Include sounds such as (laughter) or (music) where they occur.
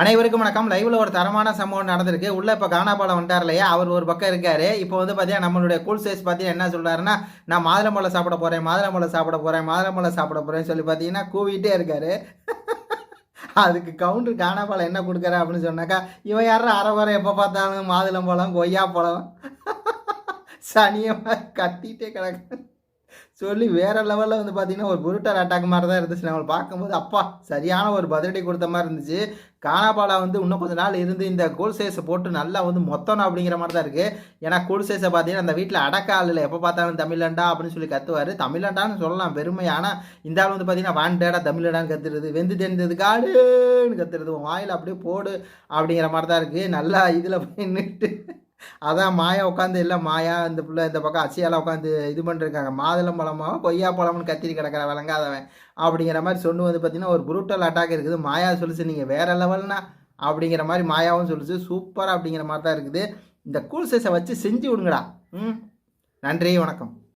அனைவருக்கும் வணக்கம். லைவ்ல ஒரு தரமான சம்பவம் நடந்திருக்கு. உள்ள இப்ப கானாபாலம் வந்துட்டார் இல்லையா? அவர் ஒரு பக்கம் இருக்காரு. இப்போ வந்து பாத்தீங்கன்னா நம்மளுடைய கூல் சைஸ் பாத்தீங்கன்னா என்ன சொல்றாருன்னா நான் மாதுளம்பழம் சாப்பிட போறேன் மாதுளம்பழம் சாப்பிட போறேன் மாதுளம்பழம் சாப்பிட போறேன்னு சொல்லி பாத்தீங்கன்னா கூவிட்டே இருக்காரு. (laughs) அதுக்கு கவுண்டர் கானாபாலம் என்ன கொடுக்குற அப்படின்னு சொன்னாக்கா இவன் யாரும் அரை வர எப்போ பார்த்தாலும் மாதுளம்பழம் கொய்யா பழம் (laughs) சனியமாக கத்திட்டே கிடக்கு சொல்லி வேற லெவலில் வந்து பார்த்தீங்கன்னா ஒரு புருட்டர் அட்டாக் மாதிரி தான் இருந்துச்சு. நம்மளை பார்க்கும்போது அப்பா சரியான ஒரு பதிலடி கொடுத்த மாதிரி இருந்துச்சு. கானாபாலா வந்து இன்னும் கொஞ்ச நாள் இருந்து இந்த கோல் சைஸை போட்டு நல்லா வந்து மொத்தம் அப்படிங்கிற மாதிரி தான் இருக்குது ஏன்னா கோல் சைஸை பார்த்தீங்கன்னா அந்த வீட்டில் அடக்க இல்லை. எப்போ பார்த்தாலும் தமிழண்டா அப்படின்னு சொல்லி கத்துவார். தமிழண்டான்னு சொல்லலாம் பெருமை. ஆனால் இந்த ஆள் வந்து பார்த்தீங்கன்னா வாண்டேடா தமிழடான்னு கத்துறது. வெந்து தெரிந்தது காடுன்னு கத்துறது. வாயில் அப்படியே போடு அப்படிங்கிற மாதிரி தான் இருக்குது நல்லா இதில் போய் நின்று அதான் மாயா உட்காந்து இல்லை மாயா இந்த பிள்ளை இந்த பக்கம் அசியாலாம் உட்காந்து இது பண்ணிருக்காங்க. மாதுளம் பழமாக கொய்யா பழம்னு கத்திரி கிடக்கிற விளங்காதவன். அப்படிங்கிற மாதிரி சொன்னு வந்து பார்த்தீங்கன்னா ஒரு புரூட்டல் அட்டாக் இருக்குது. மாயா சொல்லிச்சு நீங்கள் வேற லெவல்னா அப்படிங்கிற மாதிரி மாயாவும் சொல்லிச்சு. சூப்பராக அப்படிங்கிற மாதிரி தான் இருக்குது. இந்த கூல் சைஸை வச்சு செஞ்சு விடுங்கடா. ம்? நன்றி வணக்கம்.